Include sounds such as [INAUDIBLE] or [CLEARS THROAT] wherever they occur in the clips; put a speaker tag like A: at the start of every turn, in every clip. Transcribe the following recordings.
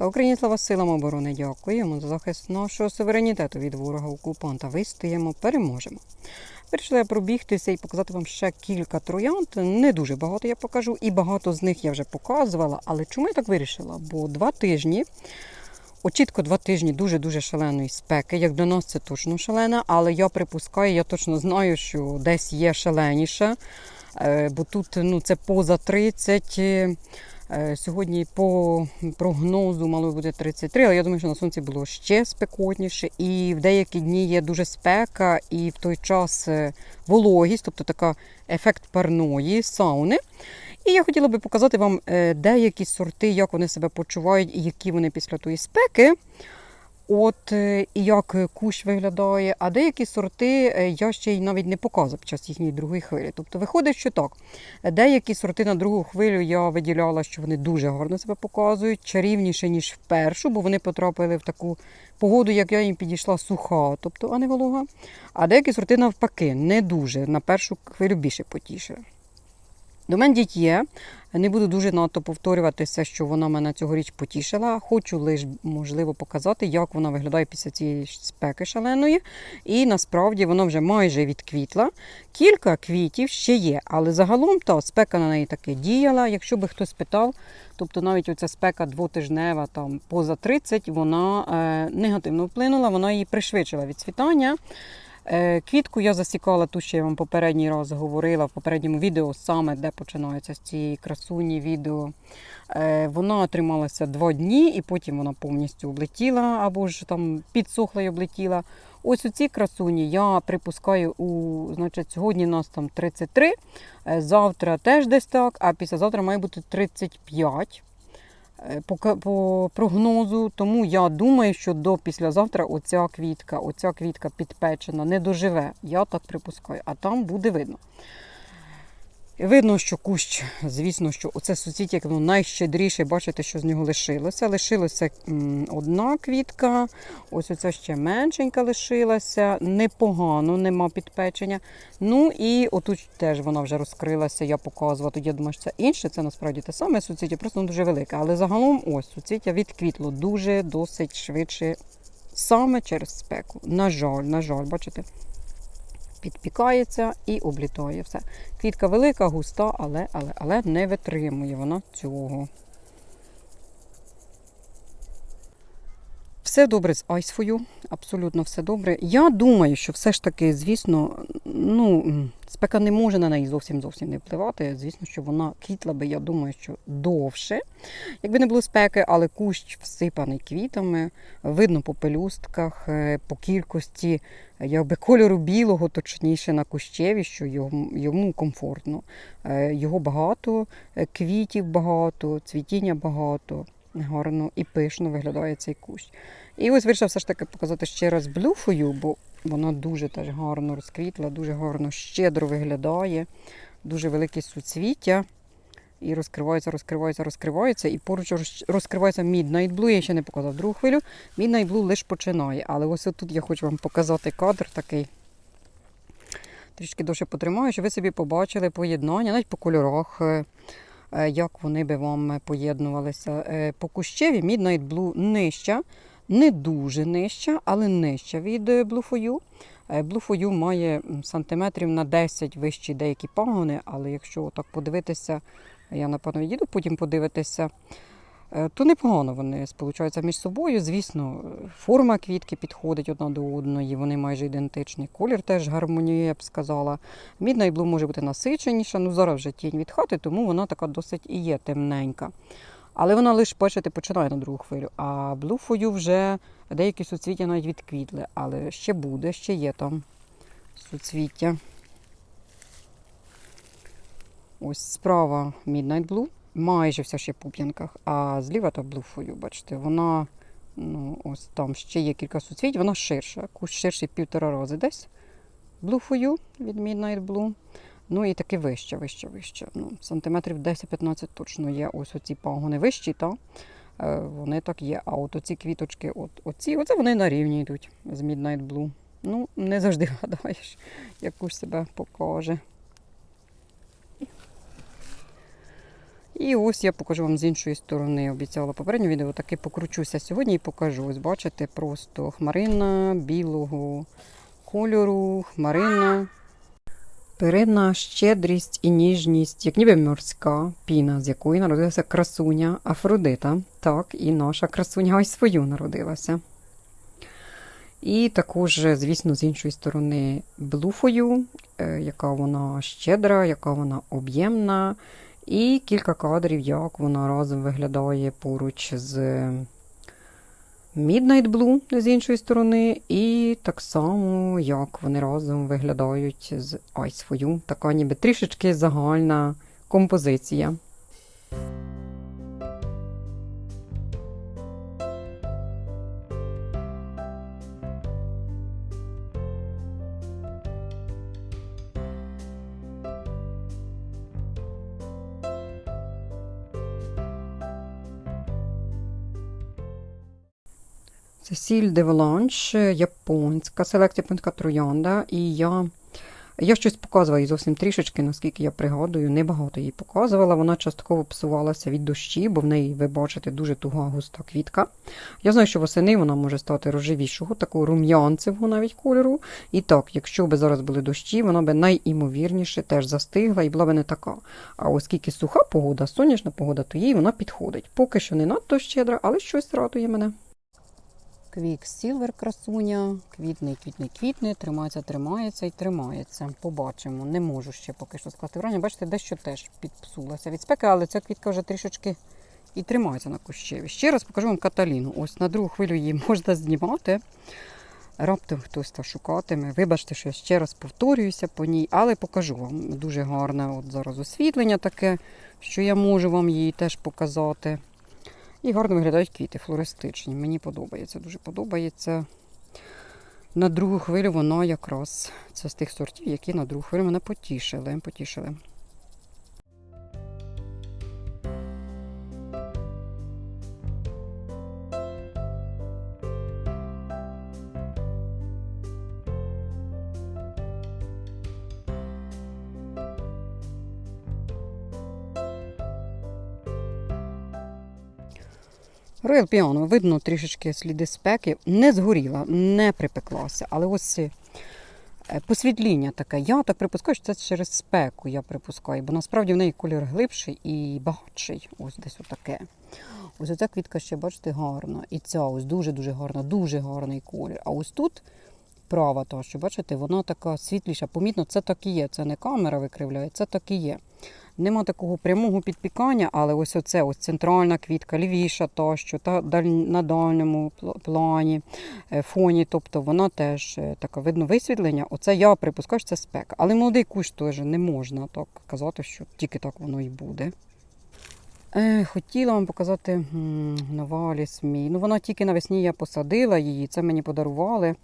A: Слава Україні, слава силам оборони, дякуємо за захист нашого суверенітету від ворога окупанта. Вистоїмо, переможемо. Вирішила я пробігтися і показати вам ще кілька троянд. Не дуже багато я покажу, і багато з них я вже показувала. Але чому я так вирішила? Бо два тижні, от два тижні дуже-дуже шаленої спеки. Як для нас це точно шалена, але я припускаю, я точно знаю, що десь є шаленіше. Е, Бо тут ну, це поза 30. Е, Сьогодні по прогнозу мало буде 33, але я думаю, що на сонці було ще спекотніше. І в деякі дні є дуже спека, і в той час е, вологість, тобто така ефект парної сауни. І я хотіла би показати вам е, деякі сорти, як вони себе почувають і які вони після тої спеки. От е, і як е, кущ виглядає, а деякі сорти е, я ще й навіть не показувала під час їхньої другої хвилі. Тобто виходить, що так. Деякі сорти на другу хвилю я виділяла, що вони дуже гарно себе показують, чарівніше, ніж в першу, бо вони потрапили в таку погоду, як я їм підійшла суха, тобто, а не волога. А деякі сорти навпаки, не дуже. На першу хвилю більше потішили. До мене є. Не буду дуже надто повторюватися, що вона мене цьогоріч потішила. Хочу лише, можливо, показати, як вона виглядає після цієї спеки шаленої. І насправді вона вже майже відквітла. Кілька квітів ще є, але загалом та спека на неї таки діяла. Якщо би хтось питав, тобто навіть оця спека двотижнева, там поза 30, вона е, негативно вплинула, вона її пришвидшила від світання. Е, Квітку я засікала ту, що я вам попередній раз говорила в попередньому відео, саме де починається з цієї красуні відео. Е, Вона трималася два дні і потім вона повністю облетіла або ж там підсохла і облетіла. Ось у цій красуні я припускаю, у, значить, сьогодні у нас там 33, е, завтра теж десь так, а післязавтра має бути 35 е, по, по прогнозу. Тому я думаю, що до післязавтра оця квітка, оця квітка підпечена, не доживе. Я так припускаю, а там буде видно. Видно, що кущ, звісно, що оце суцвіття, воно найщедріше, бачите, що з нього лишилося. Лишилася одна квітка, ось оця ще меншенька лишилася, непогано, нема підпечення. Ну і отут теж вона вже розкрилася, я показувала. Тоді я думаю, що це інше, це насправді те саме суцвіття, просто воно дуже велике. Але загалом ось суцвіття відквітло дуже досить швидше, саме через спеку. На жаль, на жаль, бачите? Підпікається і облітає все. Квітка велика, густа, але, але, але не витримує вона цього. Все добре з айсфою, абсолютно все добре. Я думаю, що все ж таки, звісно, ну, спека не може на неї зовсім зовсім не впливати. Звісно, що вона квітла би, я думаю, що довше. Якби не було спеки, але кущ всипаний квітами, видно по пелюстках, е, по кількості якби кольору білого, точніше на кущеві, що йому, комфортно. Е, Його багато, е, квітів багато, цвітіння багато. Гарно і пишно виглядає цей кущ. І ось вирішила все ж таки показати ще раз блюфою, бо вона дуже теж гарно розквітла, дуже гарно щедро виглядає, дуже велике суцвіття. І розкривається, розкривається, розкривається. І поруч роз- розкривається Midnight Blue. Я ще не показав другу хвилю. Midnight Blue лише починає. Але ось тут я хочу вам показати кадр такий. Трішки довше потримаю, щоб ви собі побачили поєднання, навіть по кольорах, е, як вони би вам е, поєднувалися. Е, По кущеві Midnight Blue нижча, не дуже нижча, але нижча від е, Blue For You. Е, Blue For You має сантиметрів на 10 вищі деякі пагони, але якщо так подивитися, я напевно їду, потім подивитися, е, то непогано вони сполучаються між собою. Звісно, е, форма квітки підходить одна до одної, вони майже ідентичні. Колір теж гармонює, я б сказала. Midnight Blue може бути насиченіша, ну зараз вже тінь від хати, тому вона така досить і є темненька. Але вона лише, бачите, починає на другу хвилю. А You вже деякі суцвіття навіть відквітли, але ще буде, ще є там суцвіття. Ось справа Midnight Blue, майже вся ще пуп'янках, а зліва та For бачите, вона ну, ось там ще є кілька суцвіть, вона ширша, кущ ширший півтора рази десь. You від Midnight Blue. Ну і таки вище, вище, вище. Ну, сантиметрів 10-15 точно є. Ось оці пагони вищі, та е, вони так є. А от оці квіточки, от оці, оце вони на рівні йдуть з Midnight Blue. Ну, не завжди вгадаєш, яку ж себе покаже. І ось я покажу вам з іншої сторони. Обіцяла попереднє відео, таки покручуся сьогодні і покажу. Ось бачите, просто хмарина білого кольору, хмарина. Передна щедрість і ніжність, як ніби морська піна, з якої народилася красуня Афродита. Так, і наша красуня ось свою народилася. І також, звісно, з іншої сторони, блуфою, е, яка вона щедра, яка вона об'ємна. І кілька кадрів, як вона разом виглядає поруч з Midnight Blue з іншої сторони, і так само, як вони разом виглядають з Ice For You. Така ніби трішечки загальна композиція. Це сіль де Воланш, японська, селекція японська троянда. І я, я щось показувала їй зовсім трішечки, наскільки я пригадую, небагато її показувала. Вона частково псувалася від дощі, бо в неї, ви бачите, дуже туга густа квітка. Я знаю, що восени вона може стати рожевішого, такого рум'янцевого навіть кольору. І так, якщо б зараз були дощі, вона би найімовірніше теж застигла і була б не така. А оскільки суха погода, сонячна погода, то їй вона підходить. Поки що не надто щедра, але щось радує мене. Квік Сілвер красуня, квітний, квітний, квітний, тримається, тримається і тримається. Побачимо. Не можу ще поки що скласти враження. Бачите, дещо теж підпсулася від спеки, але ця квітка вже трішечки і тримається на кущеві. Ще раз покажу вам Каталіну. Ось на другу хвилю її [LAUGHS] можна знімати. Раптом хтось та шукатиме. Вибачте, що я ще раз повторююся по ній, але покажу вам. Дуже гарне от зараз освітлення таке, що я можу вам її теж показати. І гарно виглядають квіти флористичні. Мені подобається, дуже подобається. На другу хвилю вона якраз це з тих сортів, які на другу хвилю мене потішили. потішили. Роял Піано, видно трішечки сліди спеки. Не згоріла, не припеклася. Але ось е, посвітління таке. Я так припускаю, що це через спеку я припускаю, бо насправді в неї колір глибший і багатший. Ось десь отаке. Ось оця квітка ще, бачите, гарна. І ця ось дуже-дуже гарна, дуже гарний колір. А ось тут права, та, що бачите, вона така світліша. Помітно, це так і є. Це не камера викривляє, це так і є. Нема такого прямого підпікання, але ось оце ось центральна квітка, лівіша та що та на дальньому плані, е, фоні, тобто вона теж е, така видно висвітлення. Оце я припускаю, що це спека. Але молодий кущ теж не можна так казати, що тільки так воно і буде. Е, хотіла вам показати м, Новаліс мій. Ну, вона тільки навесні я посадила її, це мені подарували.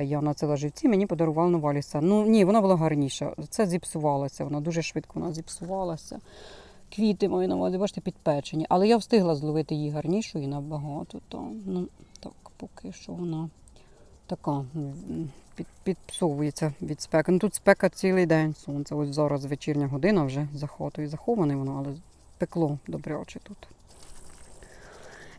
A: Я нацела живці, мені подарували Новаліса. Ну ні, вона була гарніша. Це зіпсувалося, вона дуже швидко вона зіпсувалася. Квіти мої на увазі, бачите, підпечені. Але я встигла зловити її гарнішу і набагато. То, ну, так, поки що вона така під, підпсовується від спеки. Ну тут спека цілий день сонце. Ось зараз вечірня година вже за хатою заховане воно, але пекло добряче тут.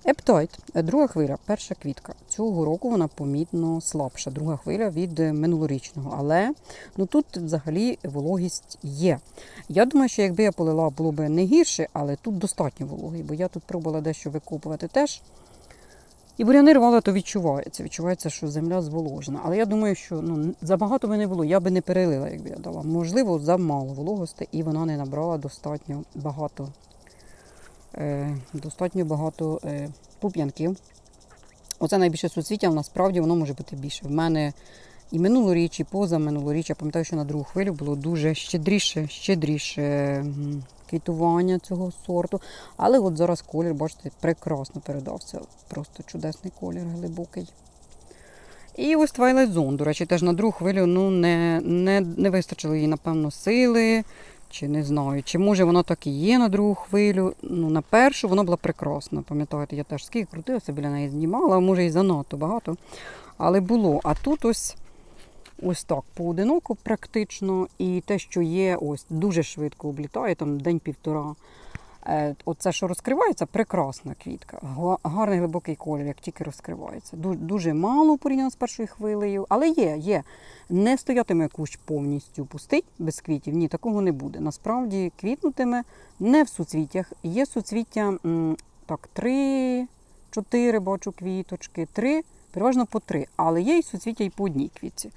A: Ептойт, друга хвиля, перша квітка. Цього року вона помітно слабша, друга хвиля від минулорічного. Але ну тут взагалі вологість є. Я думаю, що якби я полила, було б не гірше, але тут достатньо вологий, бо я тут пробувала дещо викопувати теж. І буряни рвала, то відчувається. Відчувається, що земля зволожена. Але я думаю, що ну, забагато би не було, я би не перелила, якби я дала. Можливо, замало вологості, і вона не набрала достатньо багато достатньо багато е, пуп'янків. Оце найбільше суцвіття, насправді воно може бути більше. В мене і минулоріч, і позаминулоріч, я пам'ятаю, що на другу хвилю було дуже щедріше, щедріше квітування цього сорту. Але от зараз колір, бачите, прекрасно передався. Просто чудесний колір, глибокий. І ось Twilight Zone, до речі, теж на другу хвилю ну, не, не, не вистачило їй, напевно, сили. Чи не знаю, чи може воно так і є на другу хвилю. Ну, на першу воно була прекрасна. Пам'ятаєте, я теж скільки крутилася, біля неї знімала, може і занадто багато. Але було. А тут ось ось так, поодиноко практично. І те, що є, ось дуже швидко облітає, там день-півтора. Е, Оце, що розкривається, прекрасна квітка. Гарний глибокий колір, як тільки розкривається. Дуже мало порівняно з першою хвилею, але є, є. Не стоятиме кущ повністю пустий без квітів. Ні, такого не буде. Насправді квітнутиме не в суцвіттях. Є суцвіття так, три, чотири бачу квіточки, три, переважно по три. Але є і суцвіття і по одній квітці.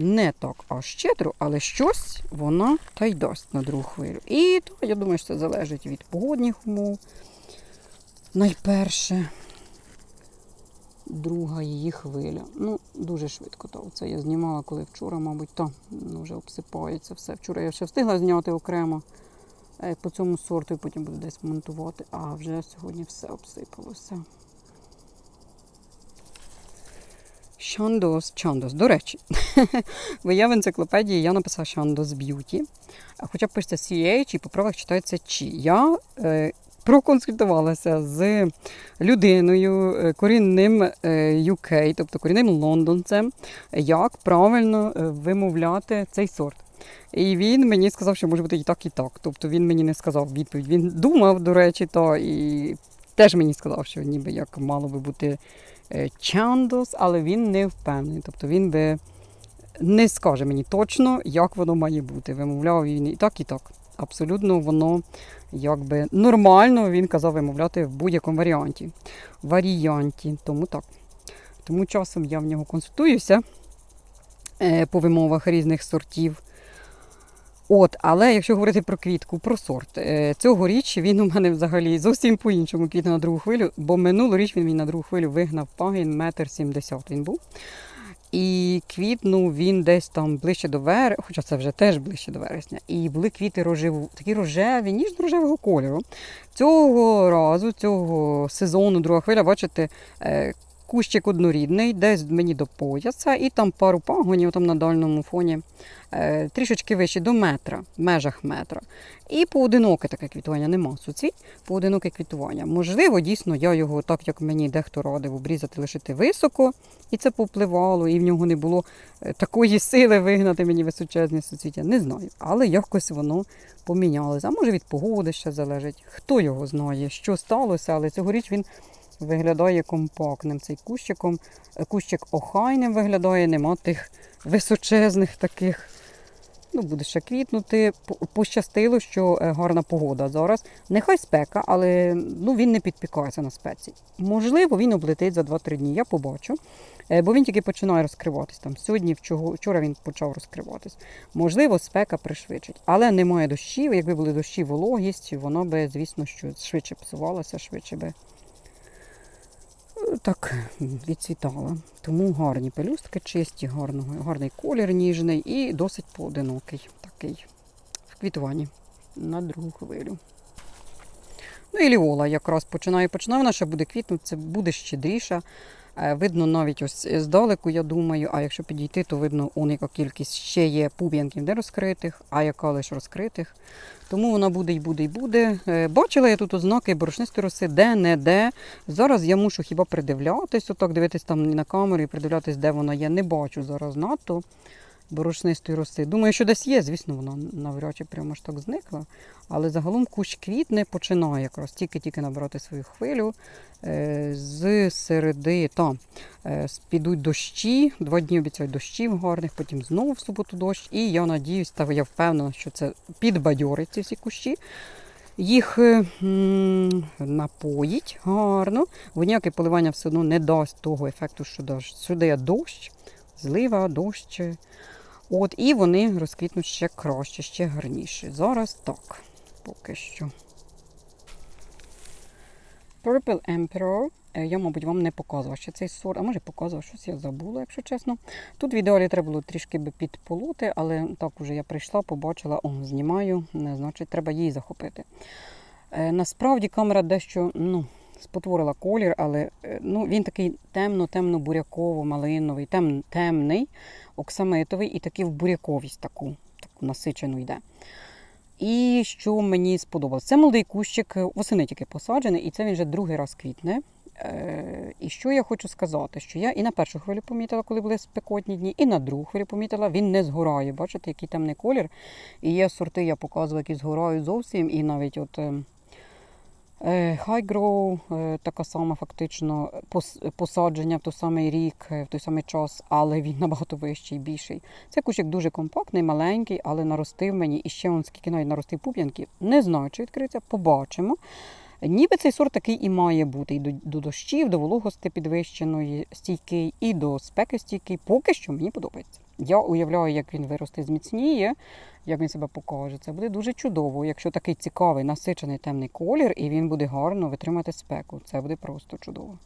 A: Не так аж щедро, але щось вона та й дасть на другу хвилю. І то, я думаю, що це залежить від погодних умов. Найперше, друга її хвиля. Ну, дуже швидко. То. Це я знімала, коли вчора, мабуть, там ну, вже обсипається все. Вчора я ще встигла зняти окремо е, по цьому сорту і потім буду десь монтувати. А вже сьогодні все обсипалося. Шандос, Чандос. До речі, [LAUGHS] бо я в енциклопедії я написала Шандос Б'юті. Хоча б пишеться CH і по правилах читається Чі. Я е, проконсультувалася з людиною, е, корінним е, UK, тобто корінним лондонцем, як правильно е, вимовляти цей сорт. І він мені сказав, що може бути і так, і так. Тобто він мені не сказав відповідь. Він думав, до речі, то і теж мені сказав, що ніби як мало би бути е, Чандос, але він не впевнений. Тобто він би не скаже мені точно, як воно має бути. Вимовляв він і так, і так. Абсолютно воно якби нормально, він казав вимовляти в будь-якому варіанті. Варіанті, тому так. Тому часом я в нього консультуюся е, по вимовах різних сортів. От, але якщо говорити про квітку, про сорт, е, цьогоріч він у мене взагалі зовсім по-іншому квітне на другу хвилю, бо минулоріч він на другу хвилю вигнав пагін метр сімдесят він був. І квітнув він десь там ближче до вересня, хоча це вже теж ближче до вересня. І були квіти рожеву, такі рожеві, ніжно-рожевого кольору. Цього разу, цього сезону, друга хвиля, бачите, е, кущик однорідний, десь мені до пояса, і там пару пагонів там на дальньому фоні е, трішечки вище до метра, в межах метра. І поодиноке таке квітування, нема суцвіть, поодиноке квітування. Можливо, дійсно, я його, так як мені дехто радив, обрізати, лишити високо, і це попливало, і в нього не було е, такої сили вигнати мені височезне суцвіття. Не знаю. Але якось воно помінялося. А може від погоди ще залежить. Хто його знає, що сталося, але цьогоріч він виглядає компактним. Цей кущиком, е, кущик охайним виглядає, нема тих височезних таких. Ну, буде ще квітнути. Пощастило, що е, гарна погода зараз. Нехай спека, але ну, він не підпікається на спеці. Можливо, він облетить за 2-3 дні, я побачу. Е, Бо він тільки починає розкриватись. Там сьогодні, вчора він почав розкриватись. Можливо, спека пришвидшить. Але немає дощів. Якби були дощі, вологість, воно би, звісно, що швидше псувалося, швидше би так відцвітала. Тому гарні пелюстки чисті, гарного, гарний колір ніжний і досить поодинокий такий в квітуванні на другу хвилю. Ну і ліола якраз починає починає, вона ще буде квітнути, це буде щедріша. Е, Видно навіть ось здалеку, я думаю, а якщо підійти, то видно, он яка кількість ще є пуб'янків не розкритих, а яка лише розкритих. Тому вона буде і буде, і буде. Е, Бачила я тут ознаки борошнистої роси, де, не де. Зараз я мушу хіба придивлятись, отак дивитись там на камеру і придивлятись, де вона є. Не бачу зараз надто борошнистої роси. Думаю, що десь є, звісно, вона навряд чи прямо ж так зникла. Але загалом кущ квітне починає якраз тільки-тільки набирати свою хвилю. Е, З середи там е, підуть дощі, два дні обіцяють дощів гарних, потім знову в суботу дощ. І я надіюсь, та я впевнена, що це підбадьорить ці всі кущі. Їх е, напоїть гарно, бо ніяке поливання все одно не дасть того ефекту, що дощ. Сюди дощ, злива, дощ. От, і вони розквітнуть ще краще, ще гарніше. Зараз так, поки що. Purple Emperor. Е, Я, мабуть, вам не показував ще цей сорт, а може показував, щось я забула, якщо чесно. Тут в ідеалі треба було трішки би підполоти, але так уже я прийшла, побачила, о, знімаю, значить, треба її захопити. Е, насправді камера дещо ну, спотворила колір, але е, ну, він такий темно-темно-буряково-малиновий, тем, темний, оксамитовий і такий в буряковість таку, таку насичену йде. І що мені сподобалось, це молодий кущик, е, восени тільки посаджений, і це він вже другий раз квітне. Е, І що я хочу сказати, що я і на першу хвилю помітила, коли були спекотні дні, і на другу хвилю помітила, він не згорає. Бачите, який темний колір. І є сорти, я показувала, які згорають зовсім. І навіть от е, Е, е, така сама фактично посадження в той самий рік, е, в той самий час, але він набагато вищий, більший. Це кущик дуже компактний, маленький, але наростив мені і ще он скільки навіть наростив пуп'янків. Не знаю, чи відкриється, побачимо. Ніби цей сорт такий і має бути і до дощів, до вологості підвищеної стійкий, і до спеки стійкий. Поки що мені подобається. Я уявляю, як він виросте, зміцніє, як він себе покаже. Це буде дуже чудово. Якщо такий цікавий, насичений темний колір, і він буде гарно витримати спеку. Це буде просто чудово.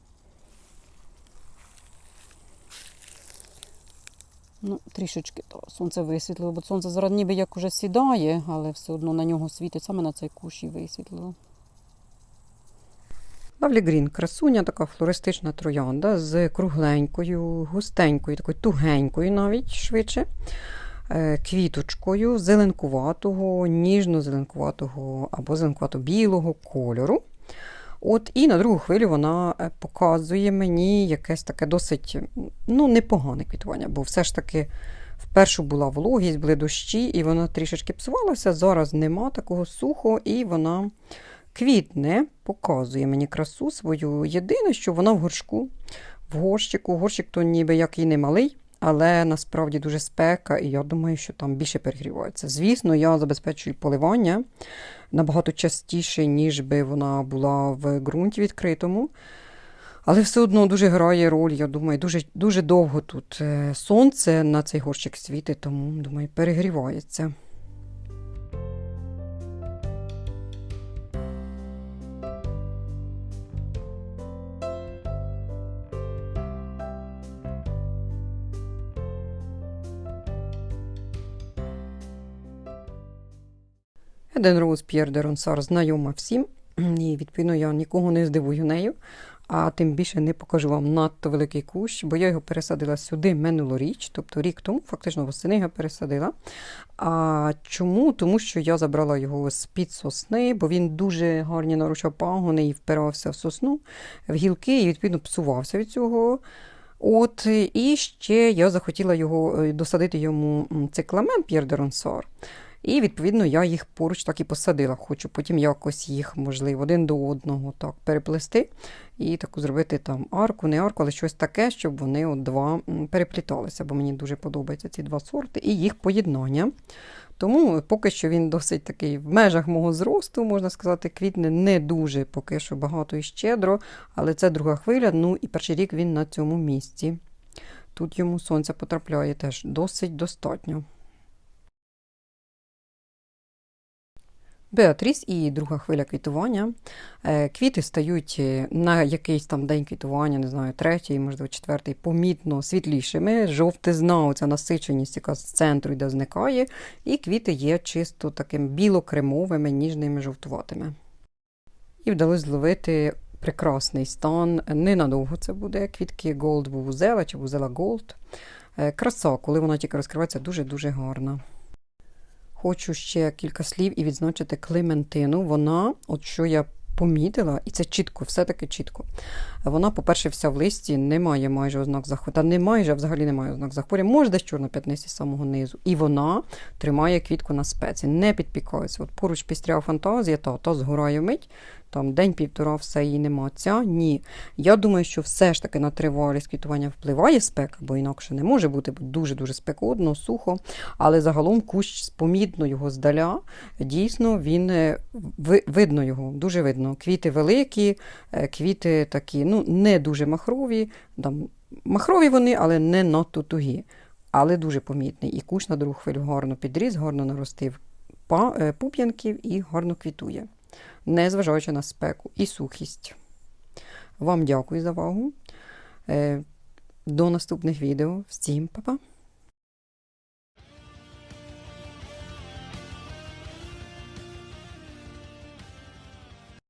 A: Ну, трішечки то сонце висвітлило, бо сонце зараз ніби як уже сідає, але все одно на нього світить саме на цей кущ і висвітлило. Лавлі Грін красуня, така флористична троянда з кругленькою, густенькою, такою тугенькою навіть швидше. е, Квіточкою зеленкуватого, ніжно-зеленкуватого або зеленкувато-білого кольору. От і на другу хвилю вона е, показує мені якесь таке досить ну, непогане квітування, бо все ж таки вперше була вологість, були дощі, і вона трішечки псувалася. Зараз нема такого сухо, і вона квітне, показує мені красу свою. Єдине, що вона в горшку, в горщику. Горщик то ніби як і не малий, але насправді дуже спека, і я думаю, що там більше перегрівається. Звісно, я забезпечую поливання набагато частіше, ніж би вона була в ґрунті відкритому. Але все одно дуже грає роль, я думаю, дуже, дуже довго тут е, сонце на цей горщик світить, тому, думаю, перегрівається. Еден Роуз П'єр де Ронсар знайома всім, [CLEARS THROAT] і відповідно я нікого не здивую нею, а тим більше не покажу вам надто великий кущ, бо я його пересадила сюди минулоріч, тобто рік тому, фактично восени його пересадила. А чому? Тому що я забрала його з-під сосни, бо він дуже гарні нарушав пагони і впирався в сосну, в гілки, і відповідно псувався від цього. От, і ще я захотіла його е, досадити йому цикламен П'єр де Ронсар. І, відповідно, я їх поруч так і посадила. Хочу потім якось їх, можливо, один до одного так переплести і таку зробити там арку, не арку, але щось таке, щоб вони от два перепліталися, бо мені дуже подобаються ці два сорти і їх поєднання. Тому поки що він досить такий в межах мого зросту, можна сказати, квітне не дуже поки що багато і щедро, але це друга хвиля, ну і перший рік він на цьому місці. Тут йому сонця потрапляє теж досить достатньо. Беатріс і друга хвиля квітування. Е, Квіти стають е, на якийсь там день квітування, не знаю, третій, можливо, четвертий, помітно світлішими. Жовтизна, оця насиченість, яка з центру йде, зникає, і квіти є чисто таким білокремовими, ніжними, жовтуватими. І вдалося зловити прекрасний стан. Ненадовго це буде. Квітки Gold Вузела чи Вузела Gold. Е, Краса, коли вона тільки розкривається, дуже-дуже гарна. Хочу ще кілька слів і відзначити Клементину. Вона, от що я помітила, і це чітко, все-таки чітко. Вона, по-перше, вся в листі, не має майже ознак захворювання. Не майже, а взагалі немає ознак захворювання. Може, десь чорна п'ятниці з самого низу. І вона тримає квітку на спеці, не підпікається. От поруч пістря фантазія, та, та згорає мить. Там день-півтора все її нема. Ця ні. Я думаю, що все ж таки на тривалість квітування впливає спека, бо інакше не може бути, дуже-дуже спекотно, сухо. Але загалом кущ помітно його здаля. Дійсно, він е, видно його, дуже видно. Квіти великі, е, квіти такі, ну, не дуже махрові. Там, махрові вони, але не надто тугі. Але дуже помітний. І кущ на другу хвилю гарно підріс, гарно наростив е, пуп'янків і гарно квітує незважаючи на спеку і сухість. Вам дякую за увагу. Е, До наступних відео. Всім па-па!